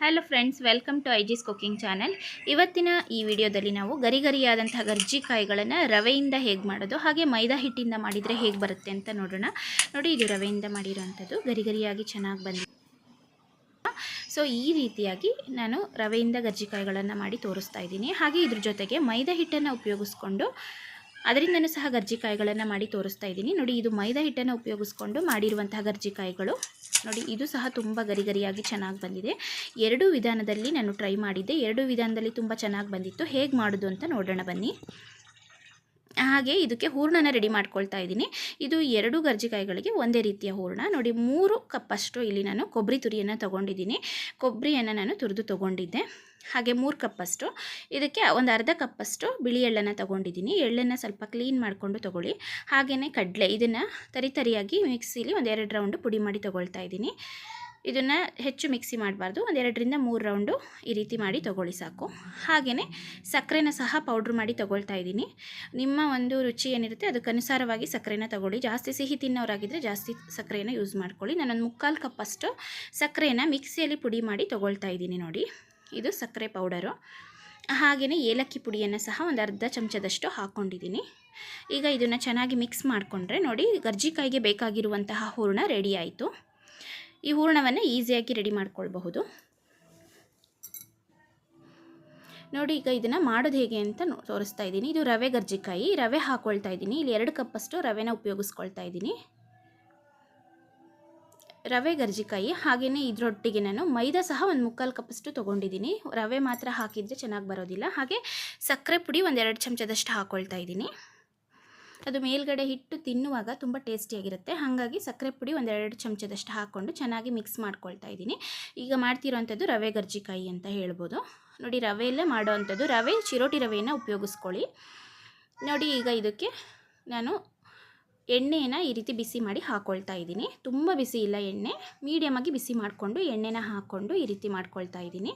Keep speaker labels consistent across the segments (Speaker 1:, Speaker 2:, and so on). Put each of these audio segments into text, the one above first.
Speaker 1: Hello friends welcome to ಐಜಿಸ್ cooking channel ಇವತ್ತಿನ ಈ ವಿಡಿಯೋದಲ್ಲಿ ನಾವು ಗರಿಗರಿಯಾದಂಥ ಗರ್ಜಿಕಾಯಿಗಳನ್ನು ರವೆಯಿಂದ ಹೇಗೆ ಮಾಡೋದು, ಹಾಗೆ ಮೈದಾ ಹಿಟ್ಟಿಂದ ಮಾಡಿದರೆ ಹೇಗೆ ಬರುತ್ತೆ ಅಂತ ನೋಡೋಣ. ನೋಡಿ, ಇದು ರವೆಯಿಂದ ಮಾಡಿರೋವಂಥದ್ದು. ಗರಿಗರಿಯಾಗಿ ಚೆನ್ನಾಗಿ ಬಂದಿದೆ. ಸೊ ಈ ರೀತಿಯಾಗಿ ನಾನು ರವೆಯಿಂದ ಗರ್ಜಿಕಾಯಿಗಳನ್ನು ಮಾಡಿ ತೋರಿಸ್ತಾ ಇದ್ದೀನಿ. ಹಾಗೆ ಇದ್ರ ಜೊತೆಗೆ ಮೈದಾ ಹಿಟ್ಟನ್ನು ಉಪಯೋಗಿಸ್ಕೊಂಡು ಅದರಿಂದನೂ ಸಹ ಗರ್ಜಿಕಾಯಿಗಳನ್ನು ಮಾಡಿ ತೋರಿಸ್ತಾ ಇದ್ದೀನಿ. ನೋಡಿ, ಇದು ಮೈದಾ ಹಿಟ್ಟನ್ನು ಉಪಯೋಗಿಸ್ಕೊಂಡು ಮಾಡಿರುವಂತಹ ಗರ್ಜಿಕಾಯಿಗಳು ನೋಡಿ, ಇದು ಸಹ ತುಂಬ ಗರಿ ಗರಿಯಾಗಿ ಚೆನ್ನಾಗಿ ಬಂದಿದೆ. ಎರಡೂ ವಿಧಾನದಲ್ಲಿ ನಾನು ಟ್ರೈ ಮಾಡಿದ್ದೆ. ಎರಡೂ ವಿಧಾನದಲ್ಲಿ ತುಂಬ ಚೆನ್ನಾಗಿ ಬಂದಿತ್ತು. ಹೇಗೆ ಮಾಡೋದು ಅಂತ ನೋಡೋಣ ಬನ್ನಿ. ಹಾಗೆ ಇದಕ್ಕೆ ಹೂರಣನ ರೆಡಿ ಮಾಡ್ಕೊಳ್ತಾ ಇದ್ದೀನಿ. ಇದು ಎರಡು ಗರ್ಜಿಕಾಯಿಗಳಿಗೆ ಒಂದೇ ರೀತಿಯ ಹೂರಣ. ನೋಡಿ, ಮೂರು ಕಪ್ಪಷ್ಟು ಇಲ್ಲಿ ನಾನು ಕೊಬ್ಬರಿ ತುರಿಯನ್ನು ತೊಗೊಂಡಿದ್ದೀನಿ. ಕೊಬ್ಬರಿಯನ್ನು ನಾನು ತುರಿದು ತೊಗೊಂಡಿದ್ದೆ. ಹಾಗೆ ಮೂರು ಕಪ್ಪಷ್ಟು, ಇದಕ್ಕೆ ಒಂದು ಅರ್ಧ ಕಪ್ಪಷ್ಟು ಬಿಳಿ ಎಳ್ಳನ್ನು ತೊಗೊಂಡಿದ್ದೀನಿ. ಎಳ್ಳನ್ನು ಸ್ವಲ್ಪ ಕ್ಲೀನ್ ಮಾಡಿಕೊಂಡು ತೊಗೊಳ್ಳಿ. ಹಾಗೆಯೇ ಕಡಲೆ ಇದನ್ನು ತರಿ ತರಿಯಾಗಿ ಮಿಕ್ಸಿಲಿ ಒಂದೆರಡು ರೌಂಡು ಪುಡಿ ಮಾಡಿ ತೊಗೊಳ್ತಾ ಇದ್ದೀನಿ. ಇದನ್ನು ಹೆಚ್ಚು ಮಿಕ್ಸಿ ಮಾಡಬಾರ್ದು. ಒಂದೆರಡರಿಂದ ಮೂರು ರೌಂಡು ಈ ರೀತಿ ಮಾಡಿ ತೊಗೊಳ್ಳಿ ಸಾಕು. ಹಾಗೆಯೇ ಸಕ್ಕರೆನ ಸಹ ಪೌಡ್ರ್ ಮಾಡಿ ತೊಗೊಳ್ತಾ ಇದ್ದೀನಿ. ನಿಮ್ಮ ಒಂದು ರುಚಿ ಏನಿರುತ್ತೆ ಅದಕ್ಕನುಸಾರವಾಗಿ ಸಕ್ಕರೆನ ತೊಗೊಳ್ಳಿ. ಜಾಸ್ತಿ ಸಿಹಿ ತಿನ್ನೋರಾಗಿದ್ದರೆ ಜಾಸ್ತಿ ಸಕ್ಕರೆನ ಯೂಸ್ ಮಾಡ್ಕೊಳ್ಳಿ. ನಾನೊಂದು ಮುಕ್ಕಾಲು ಕಪ್ಪಷ್ಟು ಸಕ್ಕರೆನ ಮಿಕ್ಸಿಯಲ್ಲಿ ಪುಡಿ ಮಾಡಿ ತೊಗೊಳ್ತಾ ಇದ್ದೀನಿ ನೋಡಿ. ಇದು ಸಕ್ಕರೆ ಪೌಡರು. ಹಾಗೆಯೇ ಏಲಕ್ಕಿ ಪುಡಿಯನ್ನು ಸಹ ಒಂದು ಅರ್ಧ ಚಮಚದಷ್ಟು ಹಾಕ್ಕೊಂಡಿದ್ದೀನಿ ಈಗ ಇದನ್ನು ಚೆನ್ನಾಗಿ ಮಿಕ್ಸ್ ಮಾಡಿಕೊಂಡ್ರೆ ನೋಡಿ ಗರ್ಜಿಕಾಯಿಗೆ ಬೇಕಾಗಿರುವಂತಹ ಹೂರಣ ರೆಡಿ ಆಯಿತು. ಈ ಹೂರಣವನ್ನು ಈಸಿಯಾಗಿ ರೆಡಿ ಮಾಡ್ಕೊಳ್ಬಹುದು. ನೋಡಿ, ಈಗ ಇದನ್ನು ಮಾಡೋದು ಹೇಗೆ ಅಂತ ತೋರಿಸ್ತಾ ಇದ್ದೀನಿ. ಇದು ರವೆ ಗರ್ಜಿಕಾಯಿ. ರವೆ ಹಾಕ್ಕೊಳ್ತಾ ಇದ್ದೀನಿ. ಇಲ್ಲಿ ಎರಡು ಕಪ್ಪಷ್ಟು ರವೆನ ಉಪಯೋಗಿಸ್ಕೊಳ್ತಾ ಇದ್ದೀನಿ. ರವೆ ಗರ್ಜಿಕಾಯಿ ಹಾಗೆಯೇ ಇದರೊಟ್ಟಿಗೆ ನಾನು ಮೈದಾ ಸಹ ಒಂದು ಮುಕ್ಕಾಲು ಕಪ್ಪಷ್ಟು ತೊಗೊಂಡಿದ್ದೀನಿ. ರವೆ ಮಾತ್ರ ಹಾಕಿದರೆ ಚೆನ್ನಾಗಿ ಬರೋದಿಲ್ಲ. ಹಾಗೆ ಸಕ್ಕರೆ ಪುಡಿ ಒಂದೆರಡು ಚಮಚದಷ್ಟು ಹಾಕ್ಕೊಳ್ತಾ ಇದ್ದೀನಿ. ಅದು ಮೇಲ್ಗಡೆ ಹಿಟ್ಟು ತಿನ್ನುವಾಗ ತುಂಬ ಟೇಸ್ಟಿಯಾಗಿರುತ್ತೆ ಹಾಗಾಗಿ ಸಕ್ಕರೆ ಪುಡಿ ಒಂದೆರಡು ಚಮಚದಷ್ಟು ಹಾಕ್ಕೊಂಡು ಚೆನ್ನಾಗಿ ಮಿಕ್ಸ್ ಮಾಡ್ಕೊಳ್ತಾ ಇದ್ದೀನಿ. ಈಗ ಮಾಡ್ತಿರೋವಂಥದ್ದು ರವೆ ಗರ್ಜಿಕಾಯಿ ಅಂತ ಹೇಳ್ಬೋದು. ನೋಡಿ, ರವೆಯಲ್ಲೇ ಮಾಡೋವಂಥದ್ದು. ರವೆ, ಚಿರೋಟಿ ರವೆಯನ್ನು ಉಪಯೋಗಿಸ್ಕೊಳ್ಳಿ. ನೋಡಿ, ಈಗ ಇದಕ್ಕೆ ನಾನು ಎಣ್ಣೆನ ಈ ರೀತಿ ಬಿಸಿ ಮಾಡಿ ಹಾಕ್ಕೊಳ್ತಾ ಇದ್ದೀನಿ. ತುಂಬ ಬಿಸಿ ಇಲ್ಲ ಎಣ್ಣೆ. ಮೀಡಿಯಮಾಗಿ ಬಿಸಿ ಮಾಡಿಕೊಂಡು ಎಣ್ಣೆನ ಹಾಕ್ಕೊಂಡು ಈ ರೀತಿ ಮಾಡ್ಕೊಳ್ತಾ ಇದ್ದೀನಿ.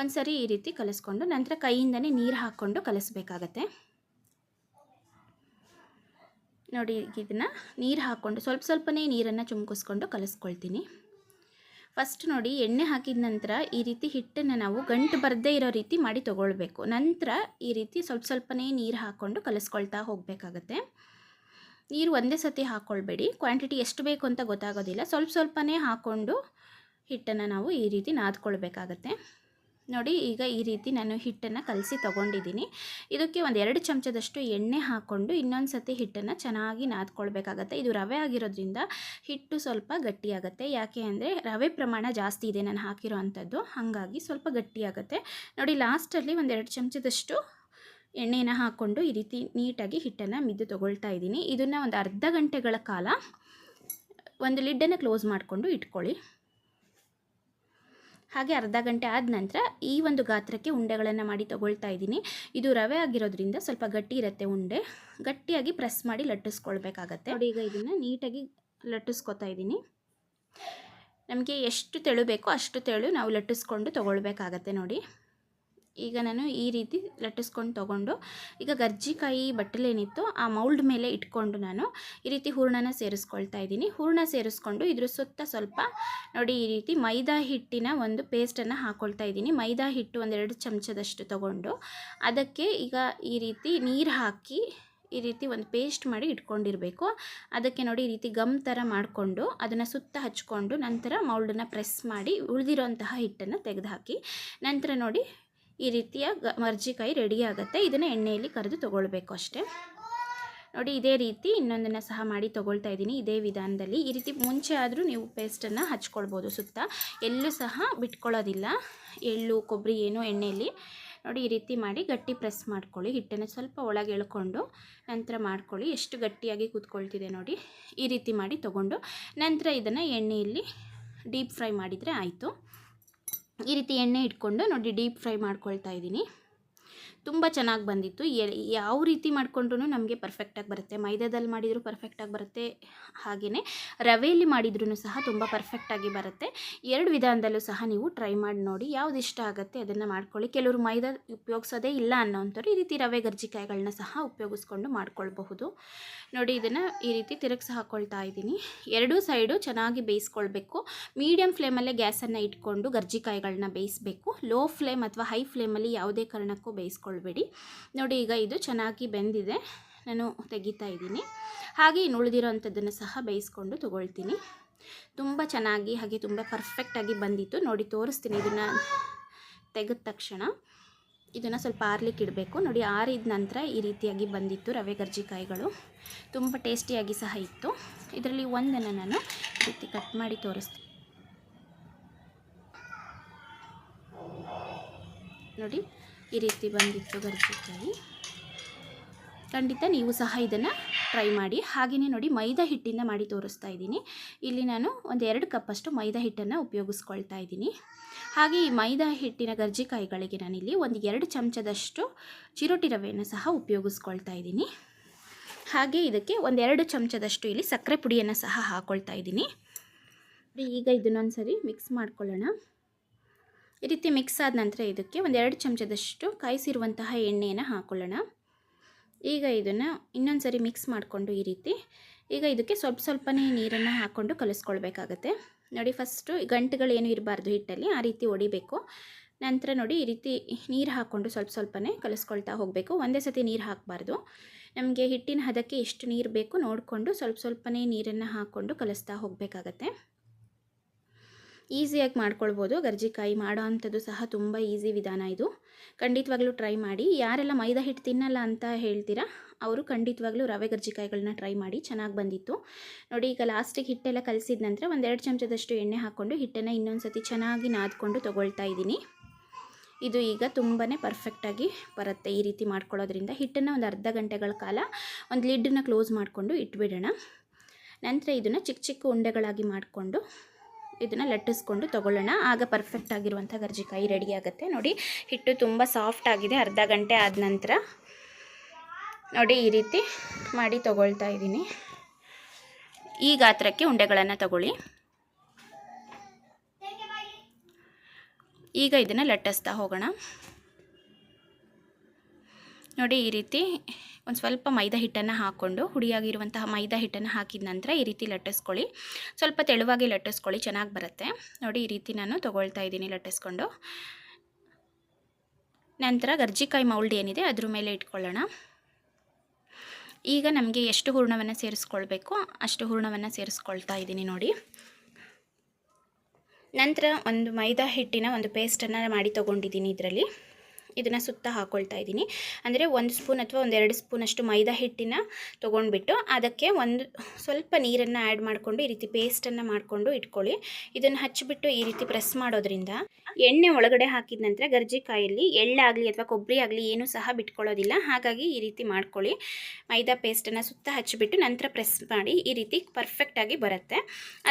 Speaker 1: ಒಂದು ಸರಿ ಈ ರೀತಿ ಕಲಿಸ್ಕೊಂಡು ನಂತರ ಕೈಯಿಂದನೇ ನೀರು ಹಾಕ್ಕೊಂಡು ಕಲಿಸ್ಬೇಕಾಗತ್ತೆ. ನೋಡಿ ಇದನ್ನು ನೀರು ಹಾಕ್ಕೊಂಡು ಸ್ವಲ್ಪ ಸ್ವಲ್ಪನೇ ನೀರನ್ನು ಚುಮ್ಕಿಸ್ಕೊಂಡು ಕಲಿಸ್ಕೊಳ್ತೀನಿ. ಫಸ್ಟ್ ನೋಡಿ ಎಣ್ಣೆ ಹಾಕಿದ ನಂತರ ಈ ರೀತಿ ಹಿಟ್ಟನ್ನು ನಾವು ಗಂಟು ಬರದೇ ಇರೋ ರೀತಿ ಮಾಡಿ ತೊಗೊಳ್ಬೇಕು. ನಂತರ ಈ ರೀತಿ ಸ್ವಲ್ಪ ಸ್ವಲ್ಪನೇ ನೀರು ಹಾಕ್ಕೊಂಡು ಕಲಿಸ್ಕೊಳ್ತಾ ಹೋಗಬೇಕಾಗತ್ತೆ. ನೀರು ಒಂದೇ ಸತಿ ಹಾಕ್ಕೊಳ್ಬೇಡಿ ಕ್ವಾಂಟಿಟಿ ಎಷ್ಟು ಬೇಕು ಅಂತ ಗೊತ್ತಾಗೋದಿಲ್ಲ. ಸ್ವಲ್ಪ ಸ್ವಲ್ಪನೇ ಹಾಕ್ಕೊಂಡು ಹಿಟ್ಟನ್ನು ನಾವು ಈ ರೀತಿ ನಾದ್ಕೊಳ್ಬೇಕಾಗತ್ತೆ. ನೋಡಿ, ಈಗ ಈ ರೀತಿ ನಾನು ಹಿಟ್ಟನ್ನು ಕಲಸಿ ತೊಗೊಂಡಿದ್ದೀನಿ. ಇದಕ್ಕೆ ಒಂದು ಎರಡು ಚಮಚದಷ್ಟು ಎಣ್ಣೆ ಹಾಕ್ಕೊಂಡು ಇನ್ನೊಂದು ಸತಿ ಹಿಟ್ಟನ್ನು ಚೆನ್ನಾಗಿ ನಾದ್ಕೊಳ್ಬೇಕಾಗತ್ತೆ. ಇದು ರವೆ ಆಗಿರೋದ್ರಿಂದ ಹಿಟ್ಟು ಸ್ವಲ್ಪ ಗಟ್ಟಿಯಾಗುತ್ತೆ. ಯಾಕೆ ಅಂದರೆ ರವೆ ಪ್ರಮಾಣ ಜಾಸ್ತಿ ಇದೆ ನಾನು ಹಾಕಿರೋ ಅಂಥದ್ದು. ಹಾಗಾಗಿ ಸ್ವಲ್ಪ ಗಟ್ಟಿಯಾಗುತ್ತೆ. ನೋಡಿ, ಲಾಸ್ಟಲ್ಲಿ ಒಂದೆರಡು ಚಮಚದಷ್ಟು ಎಣ್ಣೆನ ಹಾಕ್ಕೊಂಡು ಈ ರೀತಿ ನೀಟಾಗಿ ಹಿಟ್ಟನ್ನು ಮಿದ್ದು ತೊಗೊಳ್ತಾ ಇದ್ದೀನಿ. ಇದನ್ನು ಒಂದು ಅರ್ಧ ಗಂಟೆಗಳ ಕಾಲ ಒಂದು ಲಿಡ್ಡನ್ನು ಕ್ಲೋಸ್ ಮಾಡಿಕೊಂಡು ಇಟ್ಕೊಳ್ಳಿ. ಹಾಗೆ ಅರ್ಧ ಗಂಟೆ ಆದ ನಂತರ ಈ ಒಂದು ಗಾತ್ರಕ್ಕೆ ಉಂಡೆಗಳನ್ನು ಮಾಡಿ ತೊಗೊಳ್ತಾ ಇದ್ದೀನಿ. ಇದು ರವೆ ಆಗಿರೋದ್ರಿಂದ ಸ್ವಲ್ಪ ಗಟ್ಟಿ ಇರುತ್ತೆ ಉಂಡೆ. ಗಟ್ಟಿಯಾಗಿ ಪ್ರೆಸ್ ಮಾಡಿ ಲಟ್ಟಿಸ್ಕೊಳ್ಬೇಕಾಗತ್ತೆ. ನೋಡಿ ಈಗ ಇದನ್ನು ನೀಟಾಗಿ ಲಟ್ಟಿಸ್ಕೊತಾ ಇದ್ದೀನಿ. ನಮಗೆ ಎಷ್ಟು ತೆಳು ಬೇಕೋ ಅಷ್ಟು ತೆಳು ನಾವು ಲಟ್ಟಿಸ್ಕೊಂಡು ತೊಗೊಳ್ಬೇಕಾಗತ್ತೆ ನೋಡಿ. ಈಗ ನಾನು ಈ ರೀತಿ ಲಟ್ಟಿಸ್ಕೊಂಡು ತೊಗೊಂಡು, ಈಗ ಗರ್ಜಿಕಾಯಿ ಬಟ್ಟಲೇನಿತ್ತು ಆ ಮೌಲ್ಡ್ ಮೇಲೆ ಇಟ್ಕೊಂಡು ನಾನು ಈ ರೀತಿ ಹೂರ್ಣನ ಸೇರಿಸ್ಕೊಳ್ತಾ ಇದ್ದೀನಿ. ಹೂರಣ ಸೇರಿಸ್ಕೊಂಡು ಇದ್ರ ಸುತ್ತ ಸ್ವಲ್ಪ ನೋಡಿ ಈ ರೀತಿ ಮೈದಾ ಹಿಟ್ಟಿನ ಒಂದು ಪೇಸ್ಟನ್ನು ಹಾಕ್ಕೊಳ್ತಾ ಇದ್ದೀನಿ. ಮೈದಾ ಹಿಟ್ಟು ಒಂದೆರಡು ಚಮಚದಷ್ಟು ತೊಗೊಂಡು ಅದಕ್ಕೆ ಈಗ ಈ ರೀತಿ ನೀರು ಹಾಕಿ ಈ ರೀತಿ ಒಂದು ಪೇಸ್ಟ್ ಮಾಡಿ ಇಟ್ಕೊಂಡಿರಬೇಕು. ಅದಕ್ಕೆ ನೋಡಿ ಈ ರೀತಿ ಗಮ್ ಥರ ಮಾಡಿಕೊಂಡು ಅದನ್ನು ಸುತ್ತ ಹಚ್ಕೊಂಡು ನಂತರ ಮೌಲ್ಡನ್ನು ಪ್ರೆಸ್ ಮಾಡಿ ಉಳಿದಿರೋಂತಹ ಹಿಟ್ಟನ್ನು ತೆಗೆದುಹಾಕಿ ನಂತರ ನೋಡಿ ಈ ರೀತಿಯ ಗ ಮರ್ಜಿಕಾಯಿ ರೆಡಿ ಆಗುತ್ತೆ. ಇದನ್ನು ಎಣ್ಣೆಯಲ್ಲಿ ಕರೆದು ತೊಗೊಳ್ಬೇಕು ಅಷ್ಟೇ. ನೋಡಿ, ಇದೇ ರೀತಿ ಇನ್ನೊಂದನ್ನು ಸಹ ಮಾಡಿ ತೊಗೊಳ್ತಾ ಇದ್ದೀನಿ. ಇದೇ ವಿಧಾನದಲ್ಲಿ. ಈ ರೀತಿ ಮುಂಚೆ ಆದರೂ ನೀವು ಪೇಸ್ಟನ್ನು ಹಚ್ಕೊಳ್ಬೋದು ಸುತ್ತ. ಎಲ್ಲೂ ಸಹ ಬಿಟ್ಕೊಳ್ಳೋದಿಲ್ಲ. ಎಳ್ಳು ಕೊಬ್ಬರಿ ಏನು ಎಣ್ಣೆಯಲ್ಲಿ. ನೋಡಿ, ಈ ರೀತಿ ಮಾಡಿ ಗಟ್ಟಿ ಪ್ರೆಸ್ ಮಾಡ್ಕೊಳ್ಳಿ. ಹಿಟ್ಟನ್ನು ಸ್ವಲ್ಪ ಒಳಗೆ ಎಳ್ಕೊಂಡು ನಂತರ ಮಾಡ್ಕೊಳ್ಳಿ. ಎಷ್ಟು ಗಟ್ಟಿಯಾಗಿ ಕೂತ್ಕೊಳ್ತಿದೆ ನೋಡಿ. ಈ ರೀತಿ ಮಾಡಿ ತೊಗೊಂಡು ನಂತರ ಇದನ್ನು ಎಣ್ಣೆಯಲ್ಲಿ ಡೀಪ್ ಫ್ರೈ ಮಾಡಿದರೆ ಆಯಿತು. ಈ ರೀತಿ ಎಣ್ಣೆ ಇಟ್ಕೊಂಡು ನೋಡಿ ಡೀಪ್ ಫ್ರೈ ಮಾಡ್ಕೊಳ್ತಾ ಇದ್ದೀನಿ. ತುಂಬ ಚೆನ್ನಾಗಿ ಬಂದಿತ್ತು. ಯಾವ ರೀತಿ ಮಾಡಿಕೊಂಡ್ರೂ ನಮಗೆ ಪರ್ಫೆಕ್ಟಾಗಿ ಬರುತ್ತೆ. ಮೈದಾದಲ್ಲಿ ಮಾಡಿದರೂ ಪರ್ಫೆಕ್ಟಾಗಿ ಬರುತ್ತೆ ಹಾಗೆಯೇ ರವೆಯಲ್ಲಿ ಮಾಡಿದ್ರೂ ಸಹ ತುಂಬ ಪರ್ಫೆಕ್ಟಾಗಿ ಬರುತ್ತೆ. ಎರಡು ವಿಧಾನದಲ್ಲೂ ಸಹ ನೀವು ಟ್ರೈ ಮಾಡಿ ನೋಡಿ ಯಾವ್ದು ಇಷ್ಟ ಆಗುತ್ತೆ ಅದನ್ನು ಮಾಡ್ಕೊಳ್ಳಿ. ಕೆಲವರು ಮೈದಾ ಉಪಯೋಗಿಸೋದೇ ಇಲ್ಲ ಅನ್ನೋಂಥವ್ರು ಈ ರೀತಿ ರವೆ ಗರ್ಜಿಕಾಯಿಗಳನ್ನ ಸಹ ಉಪಯೋಗಿಸ್ಕೊಂಡು ಮಾಡ್ಕೊಳ್ಬಹುದು. ನೋಡಿ ಇದನ್ನು ಈ ರೀತಿ ತಿರುಗಿಸಿ ಹಾಕ್ಕೊಳ್ತಾ ಇದ್ದೀನಿ. ಎರಡೂ ಸೈಡು ಚೆನ್ನಾಗಿ ಬೇಯಿಸ್ಕೊಳ್ಬೇಕು. ಮೀಡಿಯಮ್ ಫ್ಲೇಮಲ್ಲೇ ಗ್ಯಾಸನ್ನು ಇಟ್ಕೊಂಡು ಗರ್ಜಿಕಾಯಿಗಳನ್ನ ಬೇಯಿಸಬೇಕು. ಲೋ ಫ್ಲೇಮ್ ಅಥವಾ ಹೈ ಫ್ಲೇಮಲ್ಲಿ ಯಾವುದೇ ಕಾರಣಕ್ಕೂ ಬೇಯಿಸ್ಕೊಳ್ಬೇಡಿ ನೋಡಿ, ಈಗ ಇದು ಚೆನ್ನಾಗಿ ಬೆಂದಿದೆ. ನಾನು ತೆಗಿತಾ ಇದ್ದೀನಿ. ಹಾಗೆ ಇನ್ನು ಉಳಿದಿರೋವಂಥದ್ದನ್ನು ಸಹ ಬೇಯಿಸ್ಕೊಂಡು ತೊಗೊಳ್ತೀನಿ. ತುಂಬ ಚೆನ್ನಾಗಿ, ಹಾಗೆ ತುಂಬ ಪರ್ಫೆಕ್ಟಾಗಿ ಬಂದಿತ್ತು. ನೋಡಿ, ತೋರಿಸ್ತೀನಿ ಇದನ್ನು ತೆಗೆದ ತಕ್ಷಣ. ಇದನ್ನು ಸ್ವಲ್ಪ ಆರ್ಲಿಕ್ಕೆ ಇಡಬೇಕು. ನೋಡಿ, ಆರಿದ ನಂತರ ಈ ರೀತಿಯಾಗಿ ಬಂದಿತ್ತು ರವೆ ಗರ್ಜಿಕಾಯಿಗಳು. ತುಂಬ ಟೇಸ್ಟಿಯಾಗಿ ಸಹ ಇತ್ತು. ಇದರಲ್ಲಿ ಒಂದನ್ನು ನಾನು ಈ ರೀತಿ ಕಟ್ ಮಾಡಿ ತೋರಿಸ್ತೀನಿ. ನೋಡಿ ಈ ರೀತಿ ಬಂದಿತ್ತು ಗರ್ಜಿಕಾಯಿ. ಖಂಡಿತ ನೀವು ಸಹ ಇದನ್ನು ಟ್ರೈ ಮಾಡಿ. ಹಾಗೆಯೇ ನೋಡಿ ಮೈದಾ ಹಿಟ್ಟಿಂದ ಮಾಡಿ ತೋರಿಸ್ತಾ ಇದ್ದೀನಿ. ಇಲ್ಲಿ ನಾನು ಒಂದು ಎರಡು ಕಪ್ಪಷ್ಟು ಮೈದಾ ಹಿಟ್ಟನ್ನು ಉಪಯೋಗಿಸ್ಕೊಳ್ತಾ ಇದ್ದೀನಿ. ಹಾಗೆ ಈ ಮೈದಾ ಹಿಟ್ಟಿನ ಗರ್ಜಿಕಾಯಿಗಳಿಗೆ ನಾನಿಲ್ಲಿ ಒಂದು ಎರಡು ಚಮಚದಷ್ಟು ಚಿರೋಟಿ ರವೆಯನ್ನು ಸಹ ಉಪಯೋಗಿಸ್ಕೊಳ್ತಾ ಇದ್ದೀನಿ. ಹಾಗೆ ಇದಕ್ಕೆ ಒಂದೆರಡು ಚಮಚದಷ್ಟು ಇಲ್ಲಿ ಸಕ್ಕರೆ ಪುಡಿಯನ್ನು ಸಹ ಹಾಕ್ಕೊಳ್ತಾ ಇದ್ದೀನಿ. ಈಗ ಇದನ್ನೊಂದು ಸರಿ ಮಿಕ್ಸ್ ಮಾಡ್ಕೊಳ್ಳೋಣ. ಈ ರೀತಿ ಮಿಕ್ಸ್ ಆದ ನಂತರ ಇದಕ್ಕೆ ಒಂದೆರಡು ಚಮಚದಷ್ಟು ಕಾಯಿಸಿರುವಂತಹ ಎಣ್ಣೆಯನ್ನು ಹಾಕ್ಕೊಳ್ಳೋಣ ಈಗ ಇದನ್ನು ಇನ್ನೊಂದು ಸರಿ ಮಿಕ್ಸ್ ಮಾಡಿಕೊಂಡು ಈ ರೀತಿ ಈಗ ಇದಕ್ಕೆ ಸ್ವಲ್ಪ ಸ್ವಲ್ಪನೇ ನೀರನ್ನು ಹಾಕ್ಕೊಂಡು ಕಲಿಸ್ಕೊಳ್ಬೇಕಾಗತ್ತೆ. ನೋಡಿ ಫಸ್ಟು ಗಂಟುಗಳೇನು ಇರಬಾರ್ದು ಹಿಟ್ಟಲ್ಲಿ, ಆ ರೀತಿ ಒಡಿಬೇಕು. ನಂತರ ನೋಡಿ, ಈ ರೀತಿ ನೀರು ಹಾಕ್ಕೊಂಡು ಸ್ವಲ್ಪ ಸ್ವಲ್ಪನೇ ಕಲಿಸ್ಕೊಳ್ತಾ ಹೋಗಬೇಕು. ಒಂದೇ ಸತಿ ನೀರು ಹಾಕಬಾರ್ದು. ನಮಗೆ ಹಿಟ್ಟಿನ ಹದಕ್ಕೆ ಎಷ್ಟು ನೀರು ಬೇಕು ನೋಡಿಕೊಂಡು ಸ್ವಲ್ಪ ಸ್ವಲ್ಪನೇ ನೀರನ್ನು ಹಾಕ್ಕೊಂಡು ಕಲಿಸ್ತಾ ಹೋಗಬೇಕಾಗತ್ತೆ. ಈಸಿಯಾಗಿ ಮಾಡ್ಕೊಳ್ಬೋದು. ಗರ್ಜಿಕಾಯಿ ಮಾಡೋ ಅಂಥದ್ದು ಸಹ ತುಂಬ ಈಸಿ ವಿಧಾನ ಇದು. ಖಂಡಿತವಾಗ್ಲೂ ಟ್ರೈ ಮಾಡಿ. ಯಾರೆಲ್ಲ ಮೈದಾ ಹಿಟ್ಟು ತಿನ್ನಲ್ಲ ಅಂತ ಹೇಳ್ತೀರಾ, ಅವರು ಖಂಡಿತವಾಗ್ಲೂ ರವೆ ಗರ್ಜಿಕಾಯಿಗಳನ್ನ ಟ್ರೈ ಮಾಡಿ. ಚೆನ್ನಾಗಿ ಬಂದಿತ್ತು. ನೋಡಿ, ಈಗ ಲಾಸ್ಟಿಗೆ ಹಿಟ್ಟೆಲ್ಲ ಕಲಸಿದ ನಂತರ ಒಂದೆರಡು ಚಮಚದಷ್ಟು ಎಣ್ಣೆ ಹಾಕ್ಕೊಂಡು ಹಿಟ್ಟನ್ನು ಇನ್ನೊಂದು ಸತಿ ಚೆನ್ನಾಗಿ ನಾದ್ಕೊಂಡು ತೊಗೊಳ್ತಾ ಇದ್ದೀನಿ. ಇದು ಈಗ ತುಂಬಾ ಪರ್ಫೆಕ್ಟಾಗಿ ಬರುತ್ತೆ ಈ ರೀತಿ ಮಾಡ್ಕೊಳ್ಳೋದ್ರಿಂದ. ಹಿಟ್ಟನ್ನು ಒಂದು ಅರ್ಧ ಗಂಟೆಗಳ ಕಾಲ ಒಂದು ಲಿಡ್ಡನ್ನ ಕ್ಲೋಸ್ ಮಾಡಿಕೊಂಡು ಇಟ್ಬಿಡೋಣ. ನಂತರ ಇದನ್ನು ಚಿಕ್ಕ ಚಿಕ್ಕ ಉಂಡೆಗಳಾಗಿ ಮಾಡಿಕೊಂಡು ಇದನ್ನು ಲಟ್ಟಿಸ್ಕೊಂಡು ತೊಗೊಳ್ಳೋಣ. ಆಗ ಪರ್ಫೆಕ್ಟ್ ಆಗಿರುವಂಥ ಗರ್ಜಿಕಾಯಿ ರೆಡಿ ಆಗುತ್ತೆ. ನೋಡಿ, ಹಿಟ್ಟು ತುಂಬ ಸಾಫ್ಟ್ ಆಗಿದೆ. ಅರ್ಧ ಗಂಟೆ ಆದ ನಂತರ ನೋಡಿ ಈ ರೀತಿ ಮಾಡಿ ತೊಗೊಳ್ತಾ ಇದ್ದೀನಿ. ಈ ಗಾತ್ರಕ್ಕೆ ಉಂಡೆಗಳನ್ನು ತಗೊಳ್ಳಿ. ಈಗ ಇದನ್ನು ಲಟ್ಟಿಸ್ತಾ ಹೋಗೋಣ. ನೋಡಿ, ಈ ರೀತಿ ಒಂದು ಸ್ವಲ್ಪ ಮೈದಾ ಹಿಟ್ಟನ್ನು ಹಾಕ್ಕೊಂಡು ಹುಡಿಯಾಗಿರುವಂತಹ ಮೈದಾ ಹಿಟ್ಟನ್ನು ಹಾಕಿದ ನಂತರ ಈ ರೀತಿ ಲಟ್ಟಿಸ್ಕೊಳ್ಳಿ. ಸ್ವಲ್ಪ ತೆಳುವಾಗಿ ಲಟ್ಟಿಸ್ಕೊಳ್ಳಿ, ಚೆನ್ನಾಗಿ ಬರುತ್ತೆ. ನೋಡಿ, ಈ ರೀತಿ ನಾನು ತೊಗೊಳ್ತಾ ಇದ್ದೀನಿ ಲಟ್ಟಿಸ್ಕೊಂಡು. ನಂತರ ಗರ್ಜಿಕಾಯಿ ಮೌಲ್ಡ್ ಏನಿದೆ, ಅದ್ರ ಮೇಲೆ ಇಟ್ಕೊಳ್ಳೋಣ. ಈಗ ನಮಗೆ ಎಷ್ಟು ಹೂರ್ಣವನ್ನು ಸೇರಿಸ್ಕೊಳ್ಬೇಕು, ಅಷ್ಟು ಹೂರ್ಣವನ್ನು ಸೇರಿಸ್ಕೊಳ್ತಾ ಇದ್ದೀನಿ ನೋಡಿ. ನಂತರ ಒಂದು ಮೈದಾ ಹಿಟ್ಟಿನ ಒಂದು ಪೇಸ್ಟನ್ನು ಮಾಡಿ ತೊಗೊಂಡಿದ್ದೀನಿ ಇದರಲ್ಲಿ. ಇದನ್ನು ಸುತ್ತ ಹಾಕ್ಕೊಳ್ತಾ ಇದ್ದೀನಿ. ಅಂದರೆ ಒಂದು ಸ್ಪೂನ್ ಅಥವಾ ಒಂದೆರಡು ಸ್ಪೂನಷ್ಟು ಮೈದಾ ಹಿಟ್ಟಿನ ತೊಗೊಂಡ್ಬಿಟ್ಟು ಅದಕ್ಕೆ ಒಂದು ಸ್ವಲ್ಪ ನೀರನ್ನು ಆ್ಯಡ್ ಮಾಡಿಕೊಂಡು ಈ ರೀತಿ ಪೇಸ್ಟನ್ನು ಮಾಡಿಕೊಂಡು ಇಟ್ಕೊಳ್ಳಿ. ಇದನ್ನು ಹಚ್ಚಿಬಿಟ್ಟು ಈ ರೀತಿ ಪ್ರೆಸ್ ಮಾಡೋದ್ರಿಂದ ಎಣ್ಣೆ ಒಳಗಡೆ ಹಾಕಿದ ನಂತರ ಗರ್ಜಿಕಾಯಲ್ಲಿ ಎಳ್ಳಾಗಲಿ ಅಥವಾ ಕೊಬ್ಬರಿ ಆಗಲಿ ಏನೂ ಸಹ ಬಿಟ್ಕೊಳ್ಳೋದಿಲ್ಲ. ಹಾಗಾಗಿ ಈ ರೀತಿ ಮಾಡ್ಕೊಳ್ಳಿ. ಮೈದಾ ಪೇಸ್ಟನ್ನು ಸುತ್ತ ಹಚ್ಚಿಬಿಟ್ಟು ನಂತರ ಪ್ರೆಸ್ ಮಾಡಿ ಈ ರೀತಿ ಪರ್ಫೆಕ್ಟಾಗಿ ಬರುತ್ತೆ.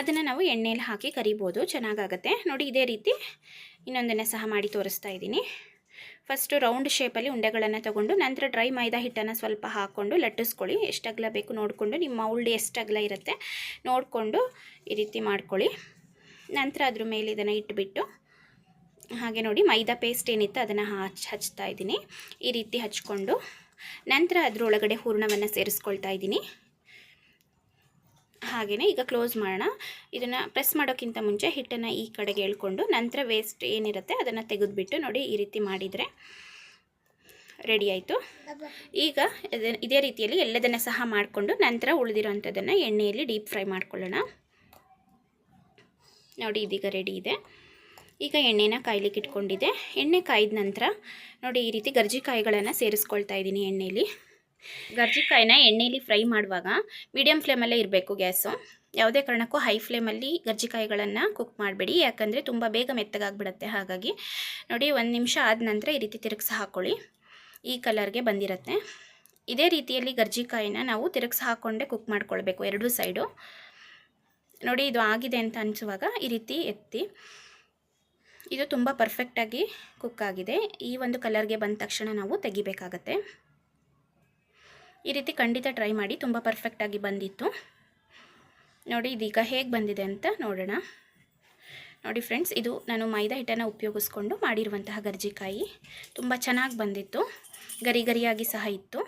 Speaker 1: ಅದನ್ನು ನಾವು ಎಣ್ಣೆಯಲ್ಲಿ ಹಾಕಿ ಕರಿಬೋದು. ಚೆನ್ನಾಗಾಗತ್ತೆ. ನೋಡಿ ಇದೇ ರೀತಿ ಇನ್ನೊಂದನ್ನು ಸಹ ಮಾಡಿ ತೋರಿಸ್ತಾ ಇದ್ದೀನಿ. ಫಸ್ಟು ರೌಂಡ್ ಶೇಪಲ್ಲಿ ಉಂಡೆಗಳನ್ನು ತೊಗೊಂಡು, ನಂತರ ಡ್ರೈ ಮೈದಾ ಹಿಟ್ಟನ್ನು ಸ್ವಲ್ಪ ಹಾಕ್ಕೊಂಡು ಲಟ್ಟಿಸ್ಕೊಳ್ಳಿ. ಎಷ್ಟು ಅಗಲ ಬೇಕು ನೋಡಿಕೊಂಡು, ನಿಮ್ಮ ಮೌಲ್ಡ್ ಎಷ್ಟು ಅಗಲ ಇರುತ್ತೆ ನೋಡಿಕೊಂಡು ಈ ರೀತಿ ಮಾಡ್ಕೊಳ್ಳಿ. ನಂತರ ಅದ್ರ ಮೇಲೆ ಇದನ್ನು ಇಟ್ಬಿಟ್ಟು, ಹಾಗೆ ನೋಡಿ ಮೈದಾ ಪೇಸ್ಟ್ ಏನಿತ್ತು ಅದನ್ನು ಹಚ್, ಹಚ್ತಾ ಇದ್ದೀನಿ. ಈ ರೀತಿ ಹಚ್ಕೊಂಡು, ನಂತರ ಅದರೊಳಗಡೆ ಹೂರ್ಣವನ್ನು ಸೇರಿಸ್ಕೊಳ್ತಾ ಇದ್ದೀನಿ. ಹಾಗೆಯೇ ಈಗ ಕ್ಲೋಸ್ ಮಾಡೋಣ. ಇದನ್ನು ಪ್ರೆಸ್ ಮಾಡೋಕ್ಕಿಂತ ಮುಂಚೆ ಹಿಟ್ಟನ್ನು ಈ ಕಡೆಗೆ ಎಳ್ಕೊಂಡು ನಂತರ ವೇಸ್ಟ್ ಏನಿರುತ್ತೆ ಅದನ್ನು ತೆಗೆದುಬಿಟ್ಟು ನೋಡಿ ಈ ರೀತಿ ಮಾಡಿದರೆ ರೆಡಿ ಆಯಿತು. ಈಗ ಇದೇ ರೀತಿಯಲ್ಲಿ ಎಲ್ಲದನ್ನು ಸಹ ಮಾಡಿಕೊಂಡು ನಂತರ ಉಳಿದಿರೋಂಥದ್ದನ್ನು ಎಣ್ಣೆಯಲ್ಲಿ ಡೀಪ್ ಫ್ರೈ ಮಾಡ್ಕೊಳ್ಳೋಣ. ನೋಡಿ ಇದೀಗ ರೆಡಿ ಇದೆ. ಈಗ ಎಣ್ಣೆನ ಕಾಯ್ಲಿಕ್ಕೆ ಇಟ್ಕೊಂಡಿದೆ ಎಣ್ಣೆ ಕಾಯ್ದ ನಂತರ ನೋಡಿ ಈ ರೀತಿ ಗರ್ಜಿಕಾಯಿಗಳನ್ನು ಸೇರಿಸ್ಕೊಳ್ತಾ ಇದ್ದೀನಿ ಎಣ್ಣೆಯಲ್ಲಿ ಗರ್ಜಿಕಾಯಿನ ಎಣ್ಣೆಯಲ್ಲಿ ಫ್ರೈ ಮಾಡುವಾಗ ಮೀಡಿಯಂ ಫ್ಲೇಮಲ್ಲೇ ಇರಬೇಕು ಗ್ಯಾಸು. ಯಾವುದೇ ಕಾರಣಕ್ಕೂ ಹೈ ಫ್ಲೇಮಲ್ಲಿ ಗರ್ಜಿಕಾಯಿಗಳನ್ನು ಕುಕ್ ಮಾಡಬೇಡಿ. ಯಾಕಂದರೆ ತುಂಬ ಬೇಗ ಮೆತ್ತಗಾಗ್ಬಿಡುತ್ತೆ. ಹಾಗಾಗಿ ನೋಡಿ, ಒಂದು ನಿಮಿಷ ಆದ ನಂತರ ಈ ರೀತಿ ತಿರುಗಿಸಿ ಹಾಕ್ಕೊಳ್ಳಿ ಈ ಕಲರ್ಗೆ ಬಂದಿರತ್ತೆ. ಇದೇ ರೀತಿಯಲ್ಲಿ ಗರ್ಜಿಕಾಯಿನ ನಾವು ತಿರುಗಿಸಿ ಹಾಕ್ಕೊಂಡೇ ಕುಕ್ ಮಾಡ್ಕೊಳ್ಬೇಕು ಎರಡೂ ಸೈಡು ನೋಡಿ, ಇದು ಆಗಿದೆ ಅಂತ ಅನಿಸುವಾಗ ಈ ರೀತಿ ಎತ್ತಿ. ಇದು ತುಂಬ ಪರ್ಫೆಕ್ಟಾಗಿ ಕುಕ್ ಆಗಿದೆ. ಈ ಒಂದು ಕಲರ್ಗೆ ಬಂದ ತಕ್ಷಣ ನಾವು ತೆಗಿಬೇಕಾಗತ್ತೆ. ಈ ರೀತಿ ಖಂಡಿತ ಟ್ರೈ ಮಾಡಿ ತುಂಬ ಪರ್ಫೆಕ್ಟಾಗಿ ಬಂದಿತ್ತು. ನೋಡಿ ಇದೀಗ ಹೇಗೆ ಬಂದಿದೆ ಅಂತ ನೋಡೋಣ. ನೋಡಿ ಫ್ರೆಂಡ್ಸ್ ಇದು ನಾನು ಮೈದಾ ಹಿಟ್ಟನ್ನು ಉಪಯೋಗಿಸ್ಕೊಂಡು ಮಾಡಿರುವಂತಹ ಗರ್ಜಿಕಾಯಿ. ತುಂಬ ಚೆನ್ನಾಗಿ ಬಂದಿತ್ತು. ಗರಿ ಗರಿಯಾಗಿ ಸಹ ಇತ್ತು.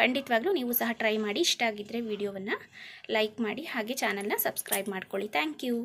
Speaker 1: ಖಂಡಿತವಾಗ್ಲೂ ನೀವು ಸಹ ಟ್ರೈ ಮಾಡಿ ಇಷ್ಟ ಆಗಿದ್ದರೆ ವಿಡಿಯೋವನ್ನು ಲೈಕ್ ಮಾಡಿ ಹಾಗೆ ಚಾನಲ್ನ ಸಬ್ಸ್ಕ್ರೈಬ್ ಮಾಡ್ಕೊಳ್ಳಿ. Thank you